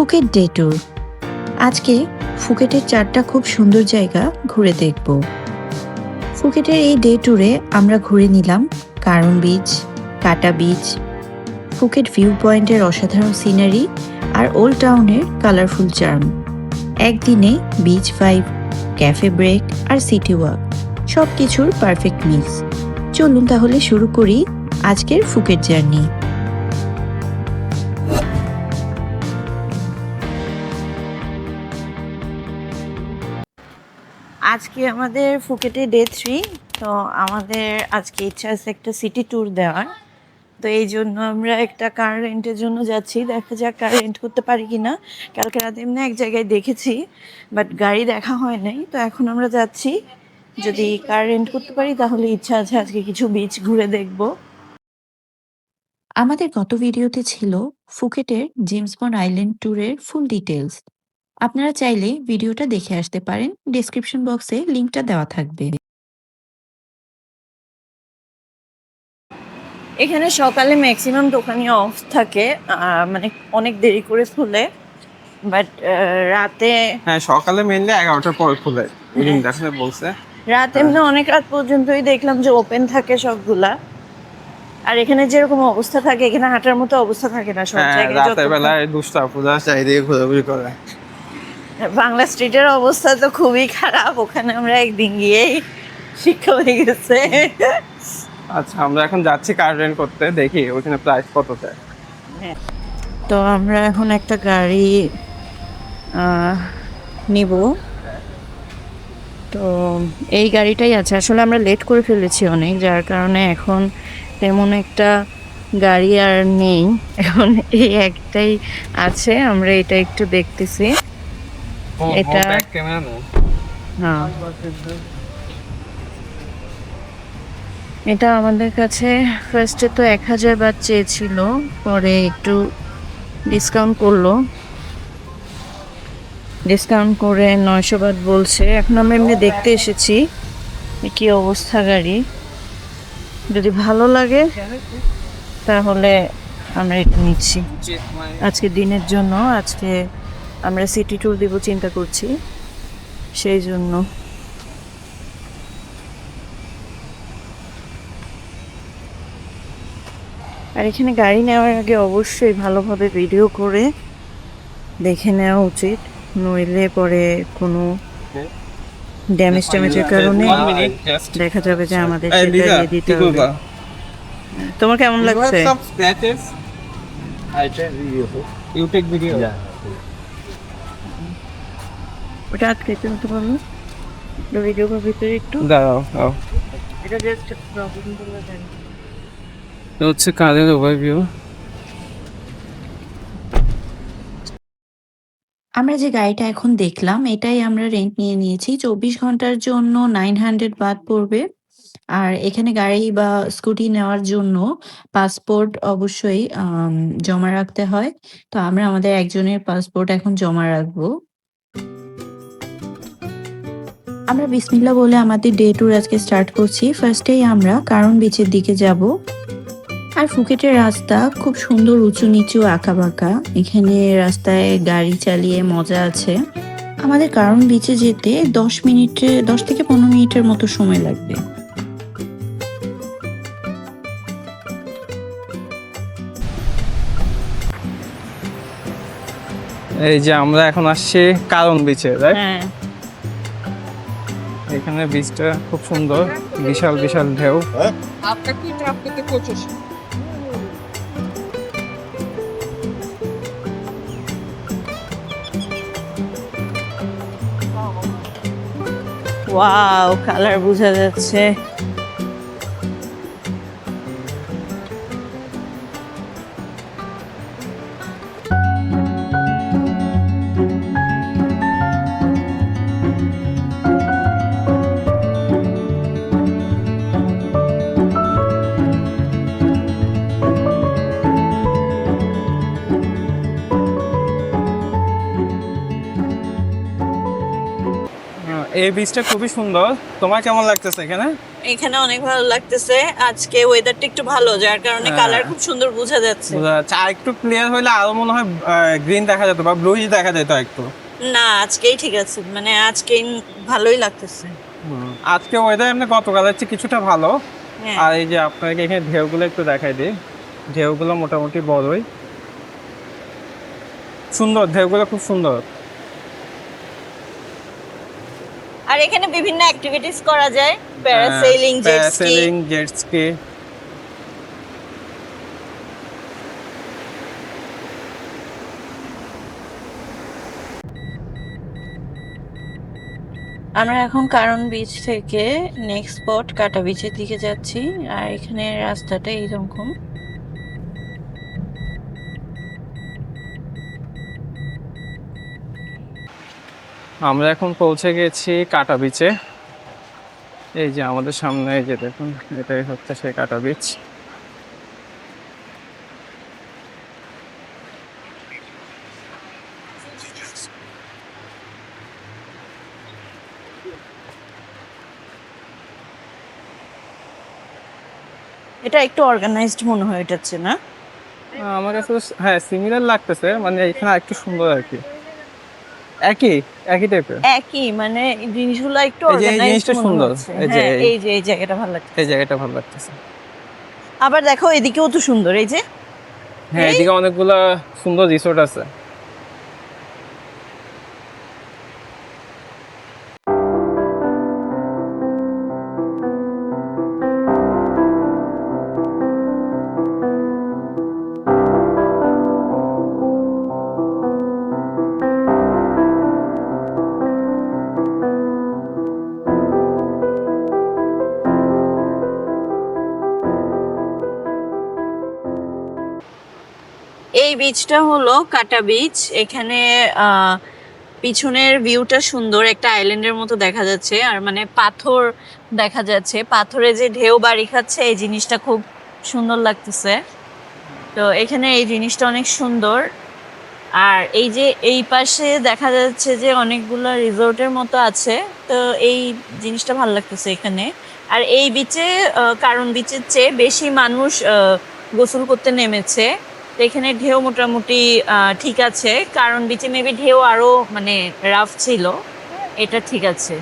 Phuket day tour. আজকে ফুকেটের চারটা খুব সুন্দর জায়গা ঘুরে দেখব। ফুকেটের এই ডে ট্যুরে আমরা ঘুরে নিলাম কারণ বিচ, কাটা বিচ, ফুকেট ভিউ পয়েন্টের অসাধারণ সিনারি আর ওল্ড টাউনের কালারফুল চার্ম। একদিনে বিচ ভাইব, ক্যাফে ব্রেক আর সিটি ওয়াক সব কিছুর পারফেক্ট মিক্স। চলুন তাহলে শুরু করি আজকের ফুকেট জার্নি। আজকে আমাদের ফুকেটে ডে থ্রি তো আমাদের আজকে ইচ্ছা আছে একটা সিটি ট্যুর দেওয়ার। তো এই জন্য আমরা একটা কার রেন্টের জন্য যাচ্ছি। দেখা যাক কার রেন্ট করতে পারি কি না কালকে রাতে এমনি এক জায়গায় দেখেছি বাট গাড়ি দেখা হয় নাই। তো এখন আমরা যাচ্ছি। যদি কার রেন্ট করতে পারি, তাহলে ইচ্ছা আছে আজকে কিছু বিচ ঘুরে দেখব। আমাদের গত ভিডিওতে ছিল ফুকেটের জেমসবন আইল্যান্ড ট্যুরের ফুল ডিটেলস আপনারা চাইলে ভিডিওটা দেখে আসতে পারেন। ডেসক্রিপশন বক্সে লিংকটা দেওয়া থাকবে। এখানে সকালে ম্যাক্সিমাম দোকানই অফ থাকে। মানে অনেক দেরি করে খুলে। বাট রাতে হ্যাঁ সকালে মেনলি এগারোটার পর খুলে। এদিন দেখাতে বলছে। রাত এমনি অনেক রাত পর্যন্তই দেখলাম যে ওপেন থাকে সবগুলা। আর এখানে যেরকম অবস্থা থাকে এখানে হাঁটার মতো অবস্থা থাকে না। সব হ্যাঁ জায়গায় রাতের বেলায় দুষ্টা পূজা চারিদিকে ঘোরাঘুরি করে। বাংলা স্ট্রিটের অবস্থা তো খুবই খারাপ ওখানে আমরা একদিন গিয়েই শিক্ষা হয়ে গেছে। আচ্ছা আমরা এখন যাচ্ছি কার রেন্ট করতে দেখি ওখানে প্রাইস কত চায় তো আমরা এখন একটা গাড়ি নিব। তো এই গাড়িটাই আছে। আসলে আমরা লেট করে ফেলেছি অনেক যার কারণে এখন তেমন একটা গাড়ি আর নেই। এখন এই একটাই আছে আমরা এটা একটু দেখতেছি। এটা- হ্যাঁ এটা আমাদের কাছে ফার্স্টে তো এক হাজার বাদ চেয়েছিল পরে একটু ডিসকাউন্ট করল। ডিসকাউন্ট করে নয়শো বাদ বলছে। এখন আমরা এমনি দেখতে এসেছি কি অবস্থা গাড়ি। যদি ভালো লাগে তাহলে আমরা এটা নিচ্ছি। আজকে দিনের জন্য আজকে আমরা সিটি ট্যুর দিব চিন্তা করছি। সেই জন্য। আর এখানে গাড়ি নেওয়ার আগে অবশ্যই ভালোভাবে ভিডিও করে দেখে নেওয়া উচিত নইলে পরে কোনো ড্যামেজ ট্যামেজের কারণে দেখা যাবে যে আমাদের সেটা দিতে হবে। তোমার কেমন লাগছে? ইউ টেক ভিডিও ওটা আটকে তুলতে পারব ভিডিও ভিতরে একটু। দাঁড়াও দাঁড়াও। এটা জাস্ট প্রবলেম বলে দেন এটা হচ্ছে কারের ওভারভিউ আমরা যে গাড়িটা এখন দেখলাম এটাই আমরা রেন্ট নিয়ে নিয়েছি। চব্বিশ ঘণ্টার জন্য নাইন হান্ড্রেড বাদ পড়বে। আর এখানে গাড়ি বা স্কুটি নেওয়ার জন্য পাসপোর্ট অবশ্যই জমা রাখতে হয়। তো আমরা আমাদের একজনের পাসপোর্ট এখন জমা রাখব। আমরা বিসমিল্লা বলে আমাদের ডে ট্যুর আজকে স্টার্ট করছি। ফার্স্টেই আমরা কারণ বিচের দিকে যাব। আর ফুকেটের রাস্তা খুব সুন্দর উঁচু নিচু আঁকা বাঁকা এখানে রাস্তায় গাড়ি চালিয়ে মজা আছে। আমাদের কারণ বিচে যেতে দশ মিনিটে দশ থেকে পনেরো মিনিটের মতো সময় লাগবে। এই যে আমরা এখন আসছি কারণ বিচে রাইট হ্যাঁ। এখানে বিচটা খুব সুন্দর বিশাল বিশাল ঢেউ। ওয়াও কালার বোঝা যাচ্ছে। এই বিচটা খুবই সুন্দর। তোমার কেমন লাগতেছে এখানে? এখানে অনেক ভালো লাগতেছে। আজকে ওয়েদারটা একটু ভালো যার কারণে হ্যাঁ। কালার খুব সুন্দর বোঝা যাচ্ছে। আর একটু ক্লিয়ার হলে আরও মনে হয় গ্রিন দেখা যেত বা ব্লুইশ দেখা যেত একটু। না আজকেই ঠিক আছে। মানে আজকেই ভালোই লাগতেছে। আজকে ওয়েদার এমনি গতকালের চেয়ে কিছুটা ভালো। হ্যাঁ। আর এই যে আপনাকে এখানে ঢেউগুলো একটু দেখাই দিই। ঢেউগুলো মোটামুটি বড়ই। সুন্দর ঢেউগুলো খুব সুন্দর। আর এখানে বিভিন্ন অ্যাক্টিভিটিস করা যায় parasailing jet ski parasailing jet ski আমরা এখন কারণ বিচ থেকে নেক্সট স্পট কাটা বিচের দিকে যাচ্ছি। আর এখানে রাস্তাটা এইরকম। আমরা এখন পৌঁছে গেছি কাটা বিচে এই যে আমাদের সামনে এই যে দেখুন এটাই হচ্ছে সেই কাটা বিচ এটা একটু অর্গানাইজড মনে হয় এটাচ্ছে না? আমার কাছে হ্যাঁ সিমিলার লাগতেছে মানে এখানে একটু সুন্দর আর কি। একই একই টাইপের একই মানে জিনিসগুলো একটু এই জিনিসটা সুন্দর। এই যে এই- এই যে এই জায়গাটা ভালো লাগছে। এই জায়গাটা ভালো লাগতেছে। আবার দেখো এদিকেও তো সুন্দর এই যে। হ্যাঁ এদিকে অনেকগুলা সুন্দর রিসোর্ট আছে। বিচটা হলো কাটা বিচ এখানে পিছনের ভিউটা সুন্দর। একটা আইল্যান্ডের মতো দেখা যাচ্ছে। আর মানে পাথর দেখা যাচ্ছে। পাথরে যে ঢেউ বাড়ি খাচ্ছে, এই জিনিসটা খুব সুন্দর লাগতেছে। তো এখানে এই জিনিসটা অনেক সুন্দর। আর এই যে, এই পাশে দেখা যাচ্ছে যে অনেকগুলো রিসোর্টের মতো আছে। তো এই জিনিসটা ভালো লাগতেছে এখানে। আর এই বিচে কারণ বিচের চেয়ে বেশি মানুষ গোসল করতে নেমেছে। তো এখানে ঢেউ মোটামুটি ঠিক আছে। কারণ বিচে মেবি ঢেউ আরও মানে রাফ ছিল। এটা ঠিক আছে।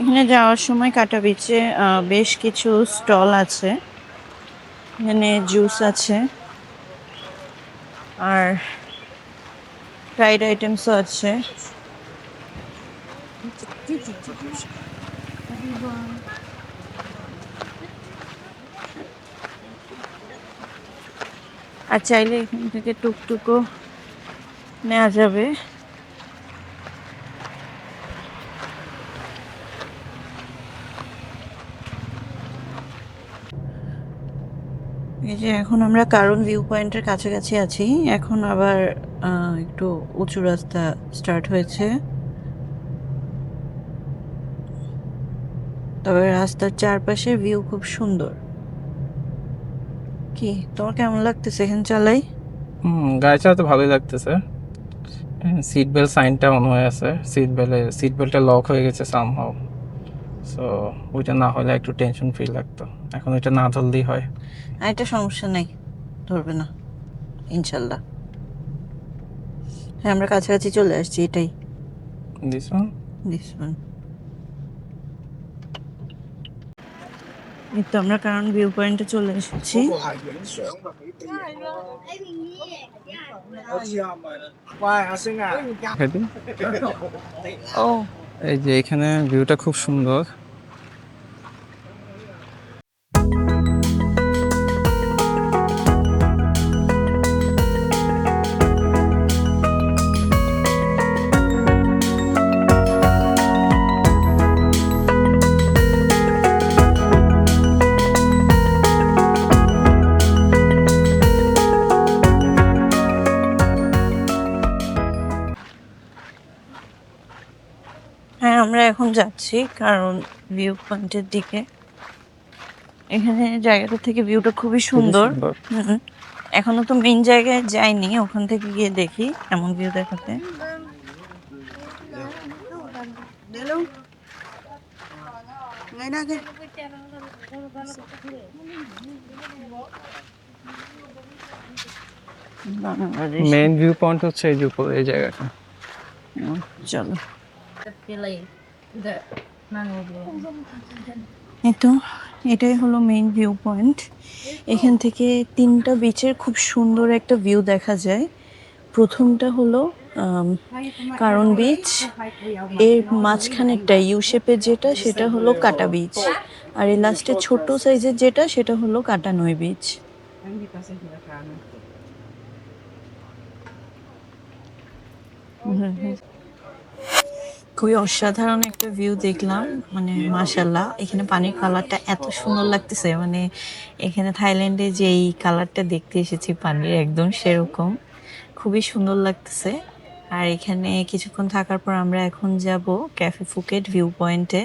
এখানে যাওয়ার সময় কাটা বিচে বেশ কিছু স্টল আছে। এখানে জুস আছে। আর ফ্রাইড আইটেমসও আছে। আর চাইলে এখান থেকে টুকটুকও নেওয়া যাবে। এই যে এখন আমরা কারণ ভিউ পয়েন্টের কাছাকাছি আছি। এখন আবার একটু উঁচু রাস্তা স্টার্ট হয়েছে। তবে রাস্তার চারপাশে ভিউ খুব সুন্দর। কি? তোমার কেমন লাগতেছে? এখানে চালাই? হুম গাড়ি চালাতে ভালোই লাগতেছে। সিট বেল্ট সাইনটা অন হয়ে আছে। সিট বেল্টে সিট বেল্টটা লক হয়ে গেছে সামহাও সো ওইটা না হলে একটু টেনশন ফিল লাগতো। এখন ওইটা না ধরলেই হয়। আর এটা সমস্যা নেই। ধরবে না। ইনশাল্লাহ। হ্যাঁ আমরা কাছাকাছি চলে আসছি এটাই। দিস ওয়ান দিস ওয়ান এই তো আমরা কারণ ভিউ পয়েন্টে চলে এসেছি। ও এই যে এখানে ভিউটা খুব সুন্দর। যাচ্ছি কারণ ভিউ পয়েন্টের দিকে। এখানে জায়গাটা থেকে ভিউটা খুবই সুন্দর। এখনও তো মেইন জায়গায় যাইনি ওখান থেকে গিয়ে দেখি এমন ভিউ দেখাতে। মেইন ভিউ পয়েন্ট হচ্ছে এই যে উপরে এই জায়গাটা। চলো। এই তো এটাই হলো মেইন ভিউ পয়েন্ট এখান থেকে তিনটা বিচের খুব সুন্দর একটা ভিউ দেখা যায়। প্রথমটা হলো কারণ বিচ এর মাঝখানেরটা ইউ শেপের যেটা, সেটা হলো কাটা বিচ আর এই লাস্টে ছোট সাইজের যেটা, সেটা হলো কাটা নই বিচ খুবই অসাধারণ একটা ভিউ দেখলাম। মানে মাশাল্লাহ এখানে পানির কালারটা এত সুন্দর লাগতেছে। মানে এখানে থাইল্যান্ডে যে এই কালারটা দেখতে এসেছি, পানির একদম সেরকম, খুবই সুন্দর লাগতেছে। আর এখানে কিছুক্ষণ থাকার পর আমরা এখন যাব ক্যাফে ফুকেট ভিউ পয়েন্টে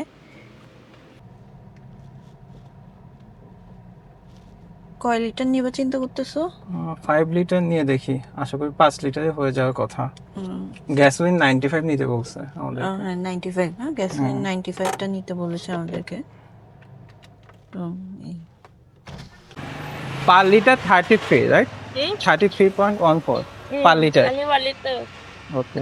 কয় লিটার নিবা চিন্তা করতেছো? ফাইভ লিটার নিয়ে দেখি। আশা করি পাঁচ লিটারে হয়ে যাওয়ার কথা। গ্যাসোলিন নাইনটি ফাইভ নিতে বলছে আমাদের। নাইনটি ফাইভ হ্যাঁ? গ্যাস নাইনটি ফাইভটা নিতে বলেছে আমাদেরকে। তো এই। Per litre thirty three right thirty three point one four per litre okay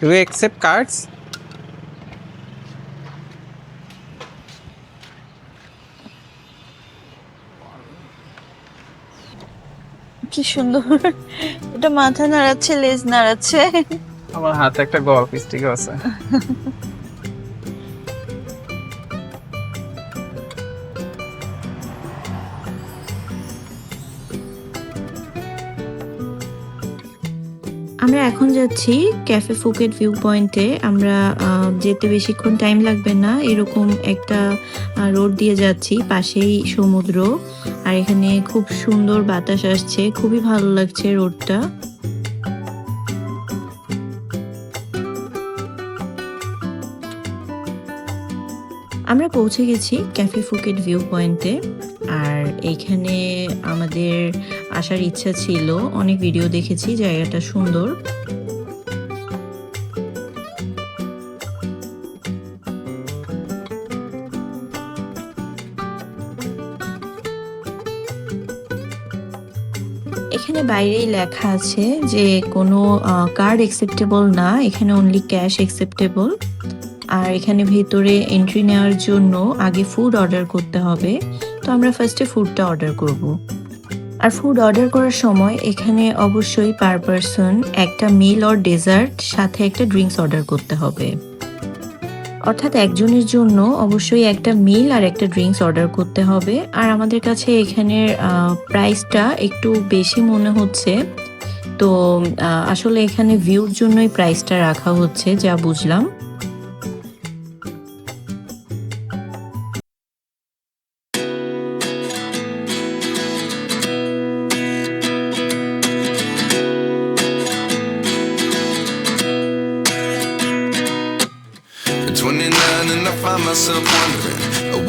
Do you accept cards? কি সুন্দর। এটা মাথা নাড়াচ্ছে লেজ নাড়াচ্ছে। আমার হাতে একটা গল্প স্টিক আছে। আমরা এখন যাচ্ছি ক্যাফে ফুকেট ভিউ পয়েন্টে আমরা যেতে বেশিক্ষণ টাইম লাগবে না। এরকম একটা রোড দিয়ে যাচ্ছি, পাশেই সমুদ্র। আর এখানে খুব সুন্দর বাতাস আসছে। খুবই ভালো লাগছে রোডটা আমরা পৌঁছে গেছি ক্যাফে ফুকেট ভিউ পয়েন্টে আর এইখানে আমাদের আসার ইচ্ছা ছিল। অনেক ভিডিও দেখেছি, জায়গাটা সুন্দর। এখানে বাইরেই লেখা আছে যে, কোনো কার্ড অ্যাকসেপ্টেবল না, এখানে অনলি ক্যাশ অ্যাকসেপ্টেবল আর এখানে ভেতরে এন্ট্রি নেওয়ার জন্য আগে ফুড অর্ডার করতে হবে। তো আমরা ফার্স্টে ফুডটা অর্ডার করব। আর ফুড অর্ডার করার সময় এখানে অবশ্যই পার পারসন একটা মিল অর ডেজার্ট সাথে একটা ড্রিঙ্কস অর্ডার করতে হবে। অর্থাৎ একজনের জন্য অবশ্যই একটা মিল আর একটা ড্রিঙ্কস অর্ডার করতে হবে। আর আমাদের কাছে এখানের প্রাইসটা একটু বেশি মনে হচ্ছে। তো আসলে এখানে ভিউর জন্যই প্রাইসটা রাখা হচ্ছে, যা বুঝলাম।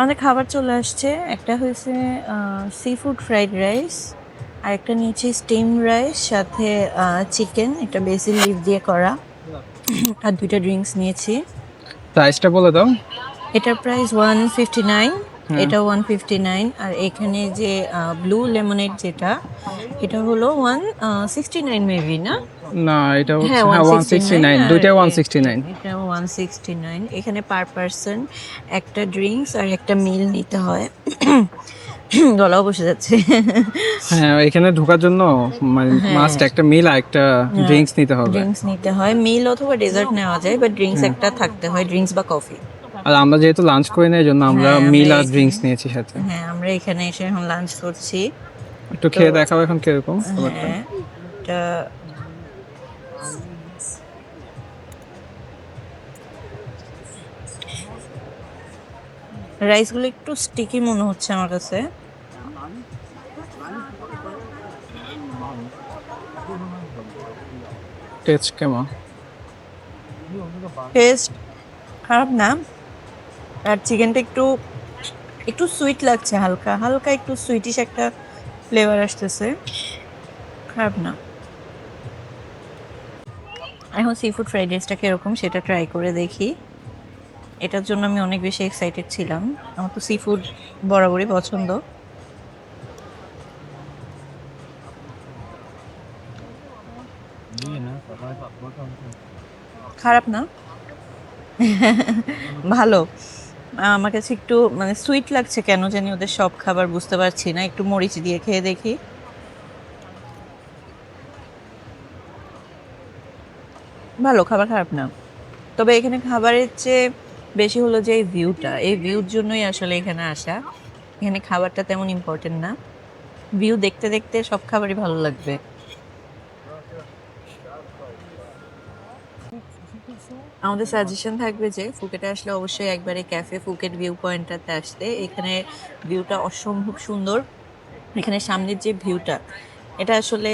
আমাদের খাবার চলে আসছে। একটা হয়েছে সি ফুড ফ্রাইড রাইস আর একটা নিয়েছি স্টিম রাইস সাথে চিকেন এটা বেসিল লিভ দিয়ে করা। আর দুইটা ড্রিঙ্কস নিয়েছি। প্রাইসটা বলে দাও। এটার প্রাইস ওয়ান ফিফটি নাইন এটা ওয়ান ফিফটি নাইন আর এখানে যে ব্লু লেমনেড যেটা এটা হলো ওয়ান সিক্সটি নাইন মেবি না? না এটা হচ্ছে হ্যাঁ হ্যাঁ ওয়ান সিক্সটি নাইন দুইটাই ওয়ান সিক্সটি নাইন এটা ওয়ান সিক্সটি নাইন এখানে পার পার্সন একটা ড্রিঙ্কস আর একটা মিল নিতে হয়। গলাও বসে যাচ্ছে। হ্যাঁ এখানে ঢোকার জন্য মানে মাস্ট একটা মিল আর একটা ড্রিঙ্কস নিতে হবে। ড্রিঙ্কস নিতে হয়। মিল অথবা ডেজার্ট নেওয়া যায় বাট ড্রিঙ্কস একটা থাকতে হয় ড্রিঙ্কস বা কফি আর আমরা যেহেতু লাঞ্চ করি না জন্য আমরা হ্যাঁ, মিল আর ড্রিঙ্কস নিয়েছি সাথে। হ্যাঁ আমরা এখানে এসে এখন লাঞ্চ করছি। একটু খেয়ে দেখাও এখন কীরকম? হ্যাঁ রাইসগুলো একটু স্টিকি মনে হচ্ছে আমার কাছে। টেস্ট কেমন? টেস্ট খারাপ না আর চিকেনটা একটু একটু সুইট লাগছে হালকা হালকা একটু সুইটিশ একটা ফ্লেভার আসতেছে। খারাপ না। এখন সি ফুড ফ্রাইড রাইসটা কীরকম সেটা ট্রাই করে দেখি। এটার জন্য আমি অনেক বেশি এক্সাইটেড ছিলাম। আমার তো সি ফুড বরাবরই পছন্দ। খারাপ না? ভালো। আমার কাছে একটু মানে সুইট লাগছে কেন জানি ওদের সব খাবার বুঝতে পারছি না। একটু মরিচ দিয়ে খেয়ে দেখি। ভালো খাবার খারাপ না। তবে এখানে খাবারের চেয়ে বেশি হলো যে এই ভিউটা এই ভিউর জন্যই আসলে এখানে আসা। এখানে খাবারটা তেমন ইম্পর্টেন্ট না। ভিউ দেখতে দেখতে সব খাবারই ভালো লাগবে। আমাদের সাজেশন থাকবে যে ফুকেটে আসলে অবশ্যই একবারে ক্যাফে ফুকেট ভিউ পয়েন্টটাতে আসতে। এখানে ভিউটা অসম্ভব সুন্দর। এখানে সামনের যে ভিউটা এটা আসলে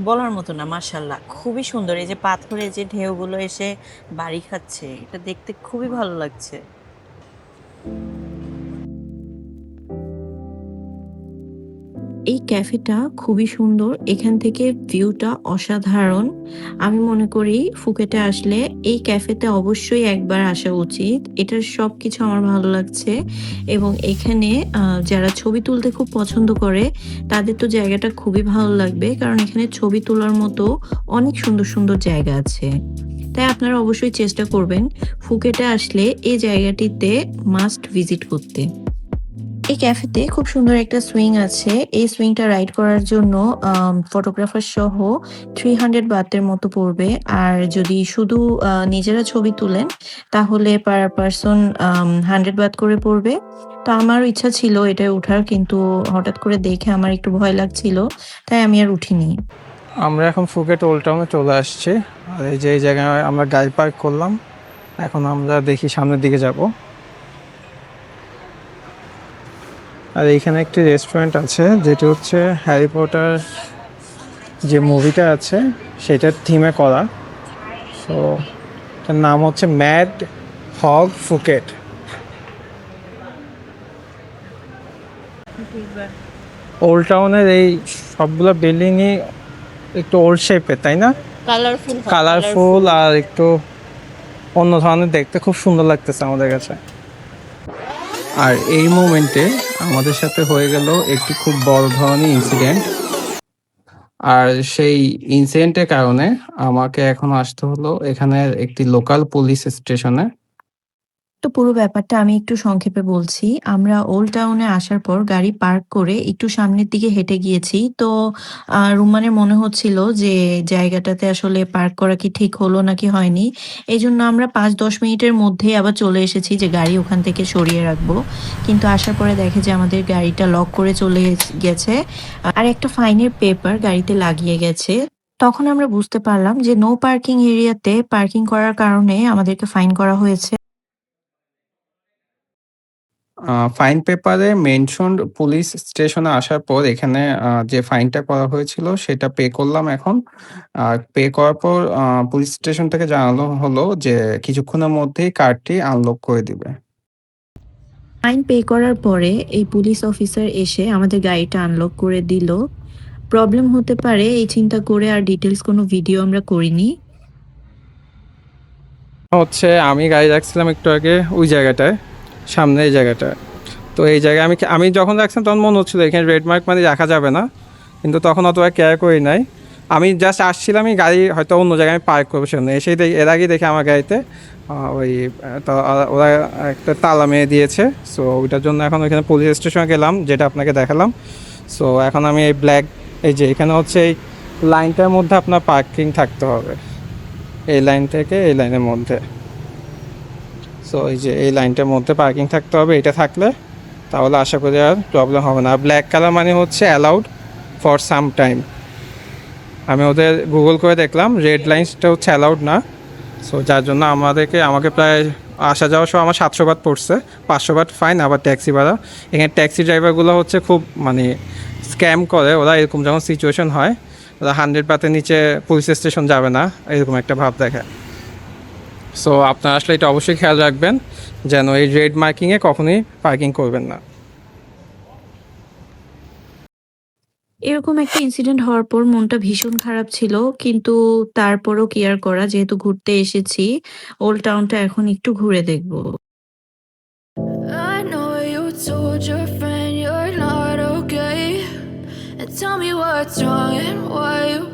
বলার মতো না মার্শাল্লাহ খুবই সুন্দর। এই যে পাথরে যে ঢেউগুলো এসে বাড়ি খাচ্ছে, এটা দেখতে খুবই ভালো লাগছে। এই ক্যাফেটা খুবই সুন্দর। এখান থেকে ভিউটা অসাধারণ। আমি মনে করি ফুকেটে আসলে এই ক্যাফেতে অবশ্যই একবার আসা উচিত। এটার সব কিছু আমার ভালো লাগছে এবং এখানে যারা ছবি তুলতে খুব পছন্দ করে, তাদের তো জায়গাটা খুবই ভালো লাগবে কারণ এখানে ছবি তোলার মতো অনেক সুন্দর সুন্দর জায়গা আছে। তাই আপনারা অবশ্যই চেষ্টা করবেন ফুকেটে আসলে এই জায়গাটিতে মাস্ট ভিজিট করতে। এই ক্যাফেতে খুব সুন্দর একটা সুইং আছে। এই সুইংটা রাইড করার জন্য ফটোগ্রাফার সহ থ্রি হান্ড্রেড বাতের মতো পড়বে। আর যদি শুধু নিজেরা ছবি তুলেন, তাহলে পার পারসন হান্ড্রেড বাত করে পড়বে। তো আমার ইচ্ছা ছিল এটা ওঠার কিন্তু হঠাৎ করে দেখে আমার একটু ভয় লাগছিল, তাই আমি আর উঠিনি। আমরা এখন ফুকেট ওল্ড টাউনে চলে আসছি। আর এই যে এই জায়গায় আমরা গাড়ি পার্ক করলাম। এখন আমরা দেখি সামনের দিকে যাব। আর এইখানে একটি রেস্টুরেন্ট আছে যেটি হচ্ছে হ্যারি পটার যে মুভিটা আছে সেটার থিমে করা। সো তার নাম হচ্ছে ম্যাড হগ ফুকেট ওল্ড টাউনের এই সবগুলো বিল্ডিংই একটু ওল্ড শেপের তাই না? কালারফুল কালারফুল আর একটু অন্য ধরনের দেখতে খুব সুন্দর লাগতেছে আমাদের কাছে। আর এই মোমেন্টে আমাদের সাথে হয়ে গেল একটি খুব বড় ধরনের ইনসিডেন্ট আর সেই ইনসিডেন্টের কারণে আমাকে এখন আসতে হলো এখানের একটি লোকাল পুলিশ স্টেশনে তো পুরো ব্যাপারটা আমি একটু সংক্ষেপে বলছি। আমরা ওল্ড টাউনে আসার পর গাড়ি পার্ক করে একটু সামনের দিকে হেঁটে গিয়েছি। তো রুমানের মনে হচ্ছিল যে জায়গাটাতে আসলে পার্ক করা কি ঠিক হলো নাকি হয়নি। এই জন্য আমরা পাঁচ দশ মিনিটের মধ্যেই আবার চলে এসেছি যে গাড়ি ওখান থেকে সরিয়ে রাখব। কিন্তু আসার পরে দেখে যে আমাদের গাড়িটা লক করে চলে গেছে। আর একটা ফাইনের পেপার গাড়িতে লাগিয়ে গেছে। তখন আমরা বুঝতে পারলাম যে নো পার্কিং এরিয়াতে পার্কিং করার কারণে আমাদেরকে ফাইন করা হয়েছে। ফাইন পেপারে মেনশন পুলিশ স্টেশনে আসার পর এখানে যে ফাইনটা করা হয়েছিল সেটা পে করলাম এখন। আর পে করার পর পুলিশ স্টেশন থেকে জানানো হলো যে কিছুক্ষণের মধ্যেই কার্ডটি আনলক করে দিবে। ফাইন পে করার পরে এই পুলিশ অফিসার এসে আমাদের গাড়িটা আনলক করে দিল। প্রবলেম হতে পারে এই চিন্তা করে আর ডিটেলস কোনো ভিডিও আমরা করিনি। হচ্ছে আমি গাড়ি রাখছিলাম একটু আগে ওই জায়গাটায়। সামনে এই জায়গাটায় তো এই জায়গায় আমি আমি যখন রাখছিলাম তখন মনে হচ্ছিল এখানে রেড মার্ক মানে রাখা যাবে না। কিন্তু তখন অত কেয়ার করি নাই। আমি জাস্ট আসছিলাম আমি গাড়ি হয়তো অন্য জায়গায় আমি পার্ক করব সেখানে এসেই এর আগেই দেখি আমার গাড়িতে ওই ওরা একটা তালা মেরে দিয়েছে। সো ওইটার জন্য এখন ওইখানে পুলিশ স্টেশনে গেলাম, যেটা আপনাকে দেখালাম। সো এখন আমি এই ব্ল্যাক এই যে এখানে হচ্ছে এই লাইনটার মধ্যে আপনার পার্কিং থাকতে হবে। এই লাইন থেকে এই লাইনের মধ্যে। সো এই যে এই লাইনটার মধ্যে পার্কিং থাকতে হবে, এটা থাকলে তাহলে আশা করি আর প্রবলেম হবে না। ব্ল্যাক কালার মানে হচ্ছে অ্যালাউড ফর সাম টাইম আমি ওদের গুগল করে দেখলাম রেড লাইন্সটা হচ্ছে অ্যালাউড না। সো যার জন্য আমাদেরকে, আমাকে প্রায় আসা যাওয়ার সময় আমার সাতশো বাদ পড়ছে, পাঁচশো বাদ ফাইন আবার ট্যাক্সি ভাড়া। এখানে ট্যাক্সি ড্রাইভারগুলো হচ্ছে খুব মানে স্ক্যাম করে, ওরা এরকম যখন সিচুয়েশন হয়, ওরা হান্ড্রেড বাতের নিচে পুলিশ স্টেশন যাবে না, এরকম একটা ভাব দেখে। সো আপনারা আসলে এটা অবশ্যই খেয়াল রাখবেন যেন এই রেড মার্কিংয়ে কখনোই পার্কিং করবেন না। এরকম একটা ইনসিডেন্ট হওয়ার পর মনটা ভীষণ খারাপ ছিল কিন্তু তারপরও কেয়ার করা যেহেতু ঘুরতে এসেছি ওল্ড টাউনটা এখন একটু ঘুরে দেখব। Tell me what's wrong and why you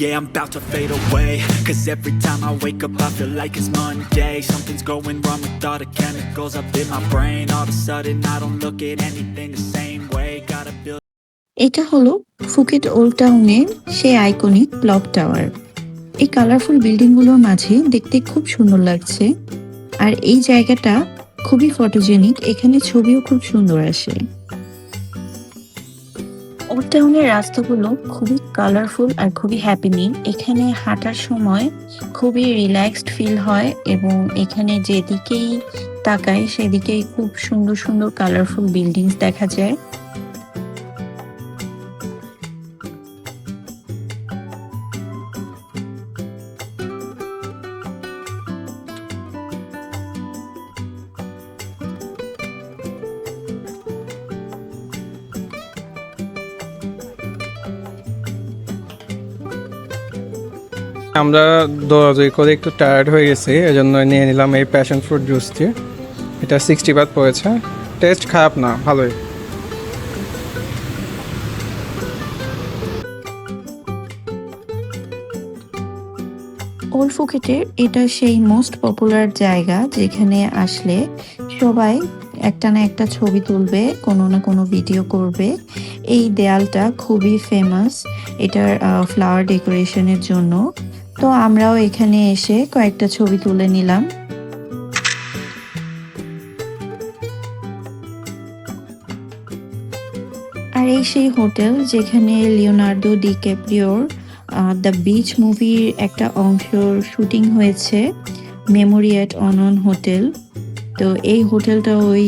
Yeah, I'm about to fade away Cause every time I wake up I feel like it's Monday Something's going wrong with all the chemicals up in my brain All of a sudden I don't look at anything the same way Gotta build এটা হলো Phuket old টাউনের সেই iconic clock tower এই colourful বিল্ডিংগুলোর মাঝে দেখতে খুব সুন্দর লাগছে আর এই জায়গাটা খুবই ফটোজেনিক এখানে ছবিও খুব সুন্দর আসে ওল্ড টাউনের রাস্তাগুলো খুবই কালারফুল আর খুবই হ্যাপিনিং এখানে হাঁটার সময় খুবই রিল্যাক্সড ফিল হয় এবং এখানে যেদিকেই তাকাই সেদিকেই খুব সুন্দর সুন্দর কালারফুল বিল্ডিংস দেখা যায়। আমরা দৌড়াদৌড়ি করে একটু টায়ার্ড হয়ে গেছি, এজন্য নিয়ে নিলাম এই প্যাশন ফ্রুট জুসটি এটা সিক্সটি বাদ পড়েছে। টেস্ট খারাপ না, ভালোই। ওল্ড ফুকেটের এটা সেই মোস্ট পপুলার জায়গা যেখানে আসলে সবাই একটা না একটা ছবি তুলবে, কোনো না কোনো ভিডিও করবে। এই দেয়ালটা খুবই ফেমাস এটার ফ্লাওয়ার ডেকোরেশনের জন্য। তো আমরাও এখানে এসে কয়েকটা ছবি তুলে নিলাম। আর এই সেই হোটেল যেখানে লিওনার্দো ডি ক্যাপ্রিওর দ্য বিচ মুভির একটা অংশ শুটিং হয়েছে, মেমোরি অ্যাট অনন হোটেল। তো এই হোটেলটা ওই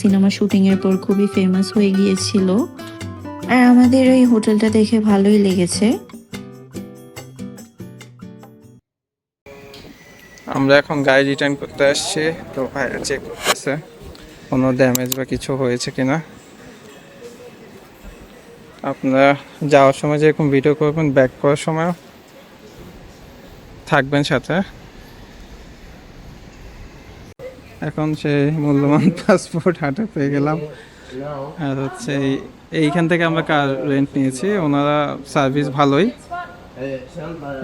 সিনেমা শুটিংয়ের পর খুবই ফেমাস হয়ে গিয়েছিল। আর আমাদের ওই হোটেলটা দেখে ভালোই লেগেছে। আমরা এখন গাড়ি রিটার্ন করতে আসছি। তো ভাইরা চেক করতেছে, কোনো ড্যামেজ বা কিছু হয়েছে কিনা। আপনারা যাওয়ার সময় যেরকম ভিডিও করবেন ব্যাক করার সময় থাকবেন সাথে। এখন সেই মূল্যবান পাসপোর্ট হাতে পেয়ে গেলাম। আর হচ্ছে এই- এইখান থেকে আমরা কার রেন্ট নিয়েছি। ওনারা সার্ভিস ভালোই।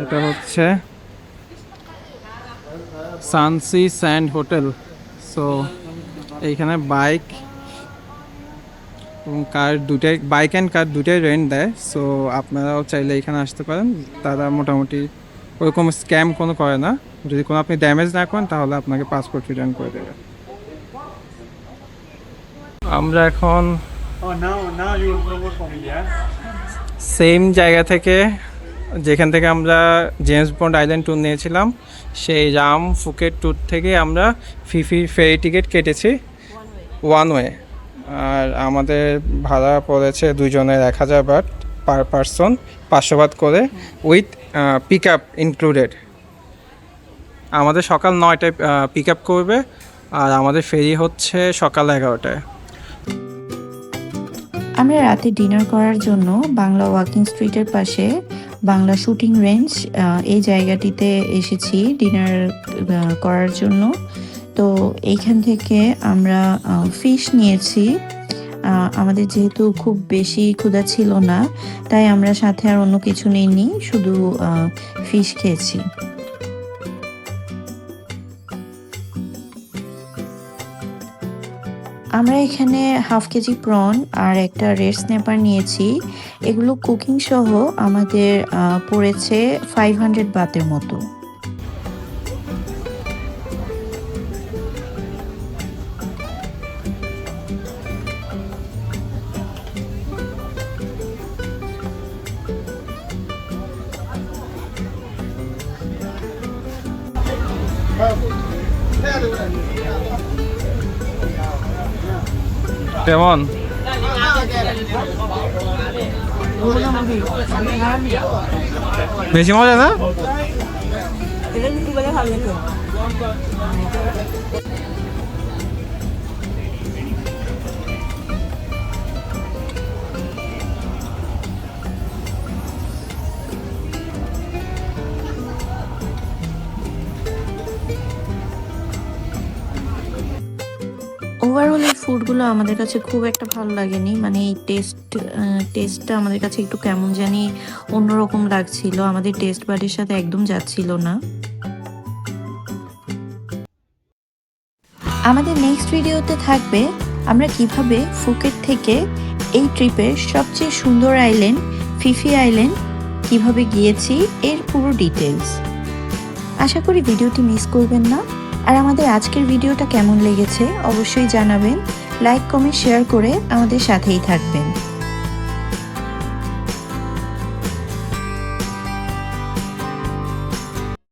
এটা হচ্ছে সানসি স্যান্ড হোটেল সো এইখানে বাইক এবং কার দুটাই বাইক অ্যান্ড কার দুটাই রেন্ট দেয়। সো আপনারাও চাইলে এখানে আসতে পারেন। তারা মোটামুটি ওরকম স্ক্যাম কোনো করে না। যদি কোনো আপনি ড্যামেজ না করেন তাহলে আপনাকে পাসপোর্ট রিটার্ন করে দেবে। আমরা এখন সেম জায়গা থেকে যেখান থেকে আমরা জেমস বন্ড আইল্যান্ড ট্যুর নিয়েছিলাম, সেই রাম ফুকেট ট্যুর থেকে আমরা ফিফি ফেরি টিকিট কেটেছি ওয়ান ওয়ে আর আমাদের ভাড়া পড়েছে দুজনের এক হাজার বাট পার পারসন পাঁচশো করে উইথ পিক আপ ইনক্লুডেড আমাদের সকাল নয়টায় পিক আপ করবে, আর আমাদের ফেরি হচ্ছে সকাল এগারোটায়। আমরা রাতে ডিনার করার জন্য বাংলা ওয়াকিং স্ট্রিটের পাশে বাংলা শুটিং রেঞ্জ এই জায়গাটিতে এসেছি ডিনার করার জন্য। তো এইখান থেকে আমরা ফিশ নিয়েছি। আমাদের যেহেতু খুব বেশি ক্ষুধা ছিল না, তাই আমরা সাথে আর অন্য কিছু নিইনি, শুধু ফিশ খেয়েছি। আমরা এখানে হাফ কেজি প্রন আর একটা রেড স্ন্যাপার নিয়েছি। এগুলো কুকিং সহ আমাদের পড়েছে ফাইভ হান্ড্রেড বাতের মতো। কেমন? বেশি মজা না? ফুডগুলো আমাদের কাছে খুব একটা ভালো লাগেনি। মানে এই টেস্ট টেস্টটা আমাদের কাছে একটু কেমন জানি অন্যরকম লাগছিল। আমাদের টেস্ট বাডের সাথে একদম যাচ্ছিল না। আমাদের নেক্সট ভিডিওতে থাকবে আমরা কীভাবে ফুকেট থেকে এই ট্রিপের সবচেয়ে সুন্দর আইল্যান্ড ফিফি আইল্যান্ড কীভাবে গিয়েছি, এর পুরো ডিটেলস আশা করি ভিডিওটি মিস করবেন না। আর আমাদের আজকের ভিডিওটা কেমন লেগেছে, অবশ্যই জানাবেন। লাইক কমেন্ট শেয়ার করে আমাদের সাথেই থাকবেন।